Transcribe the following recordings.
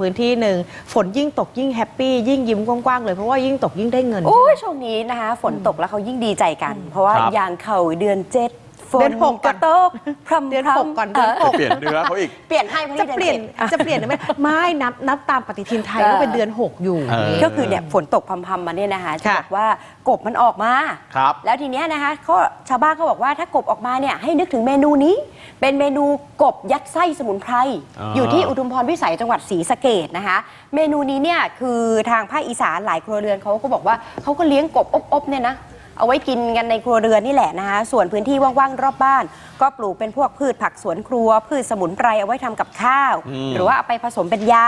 พื้นที่หนึ่งฝนยิ่งตกยิ่งแฮปปี้ยิ่งยิ้มกว้างๆเลยเพราะว่ายิ่งตกยิ่งได้เงิน โอ้ใช่ยไหมช่วงนี้นะคะ ฝนตกแล้วเขายิ่งดีใจกัน เพราะว่าครับยางเข่าเดือนเจ็ด ฝเดืนอนหกก่ก็อนตกพรำเดือนพรำหกก่อนเดือนหก เปลี่ยนเนื้อเขาอีก เปลี่ยนให้เพราะจะนี่เปลี่ยนดือจ็ดจะเปลี่ยนไหมไม่นับนับตามปฏิทินไทยเออก็เป็นเดือน6อยู่ เออ ก็คือเนี่ยฝนตกพรำๆมาเนี่ยนะคะจะค่ะ บอกว่ากบมันออกมา ครับ แล้วทีเนี้ยนะคะเขาชาวบ้านเขาบอกว่าถ้ากบออกมาเนี่ยให้นึกถึงเมนูนี้ เป็นเมนูกบยัดไส้สมุนไพรอ่า อยู่ที่อุทุมพรพิสัยจังหวัดศรีสะเกดนะคะ เมนูนี้เนี่ยคือทางภาคอีสานหลายครัวเรือนเขาก็บอกว่าเขาก็เลี้ยงกบอบๆเนี่ยนะ เอาไว้กินกันในครัวเรือนนี่แหละนะคะส่วนพื้นที่ว่างๆรอบบ้าน ก็ปลูกเป็นพวกพืชผักสวนครัว พืชสมุนไพรเอาไว้ทำกับข้าวอืมหรือว่าเอาไปผสมเป็นยา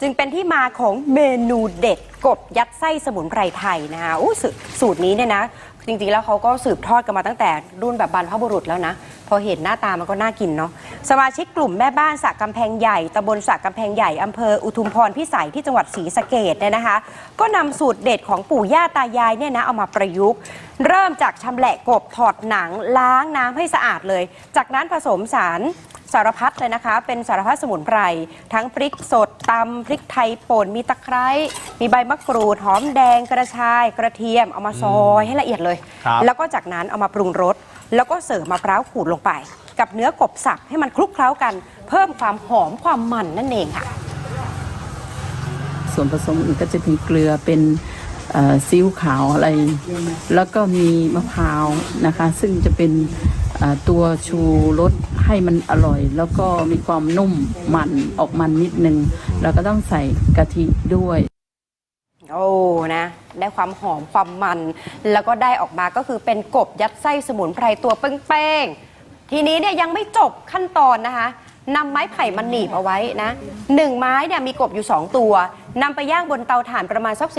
จึงเป็นที่มาของเมนูเด็ดกบยัดไส้สมุนไพรไทยนะคะอู้สูสูตรนี้เนี่ยนะจริงๆแล้วเขาก็สืบทอดกันมาตั้งแต่รุ่นแบบบรรพบุรุษแล้วนะ พอเห็นหน้าตามันก็น่ากินเนาะสมาชิกกลุ่มแม่บ้านสระกำแพงใหญ่ตำบลสระกำแพงใหญ่อำเภออุทุมพรพิสัยที่จังหวัดศรีสะเกดเนี่ยนะคะ ก็นำสูตรเด็ดของปู่ย่าตายายเนี่ยนะเอามาประยุกต์ เริ่มจากชำแหละกบถอดหนังล้างน้ำให้สะอาดเลย จากนั้นผสมสาร สารพัดเลยนะคะ เป็นสารพัดสมุนไพร ทั้งพริกสดตำพริกไทยป่นมีตะไคร้ มีใบมะกรูด หอมแดงกระชาย กระเทียมเอามาซอยให้ละเอียดเลย ครับ แล้วก็จากนั้นเอามาปรุงรส แล้วก็เสิร์ฟมะพร้าวขูดลงไป กับเนื้อกบสับให้มันคลุกเคล้ากัน เพิ่มความหอมความมันนั่นเองค่ะ ส่วนผสมอื่นก็จะมีเกลือเป็นซีอิ๊วขาวอะไร แล้วก็มีมะพร้าวนะคะ ซึ่งจะเป็นตัวชูรสให้มันอร่อย แล้วก็มีความนุ่มมันออกมันนิดนึง แล้วก็ต้องใส่กะทิด้วย โอ้นะ ได้ความหอมความมัน แล้วก็ได้ออกมาก็คือเป็นกบยัดไส้สมุนไพรตัวเป้งๆ ทีนี้เนี่ยยังไม่จบขั้นตอนนะคะนำไม้ไผ่มันหนีบเอาไว้นะหนึ่งไม้เนี่ยมีกบอยู่ 2 ตัวนำไปย่างบนเตาถ่านประมาณสัก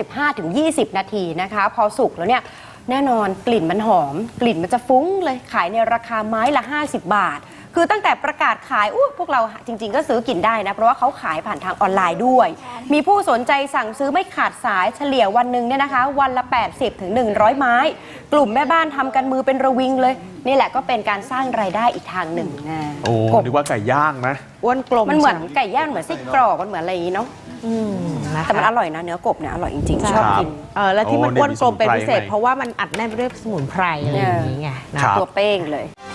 15-20 นาทีนะคะ พอสุกแล้วเนี่ยแน่นอนกลิ่นมันหอม กลิ่นมันจะฟุ้งเลยขายในราคาไม้ละ 50 บาท คือตั้งแต่ประกาศขายอู้พวกเราจริง ๆ ก็ซื้อกินได้นะ เพราะว่าเขาขายผ่านทางออนไลน์ด้วย มีผู้สนใจสั่งซื้อไม่ขาดสายเฉลี่ยวันหนึ่งเนี่ยนะคะ วันละ 80ถึง100 ไม้ กลุ่มแม่บ้านทำกันมือเป็นระวิงเลย นี่แหละก็เป็นการสร้างรายได้อีกทางหนึ่งนะโอ้กบนึกว่าไก่ย่างนะอ้วนกลมมันเหมือนใช่ไไก่ย่างเหมือนไส้กรอกมันเหมือนอะไรอย่างนี้เนาะอืมนะคะแต่มันอร่อยนะเนื้อกบเนี่ยอร่อยจริงใช่ๆชอบกินเออแล้วที่มันโอ้อ้วนกลมเป็นเนี่ยมีพิเศษสมุนไพรเพราะว่ามันอัดแน่นไปด้วยสมุนไพรอะไรอย่างเงี้ยนะครับตัวเป้งเลยค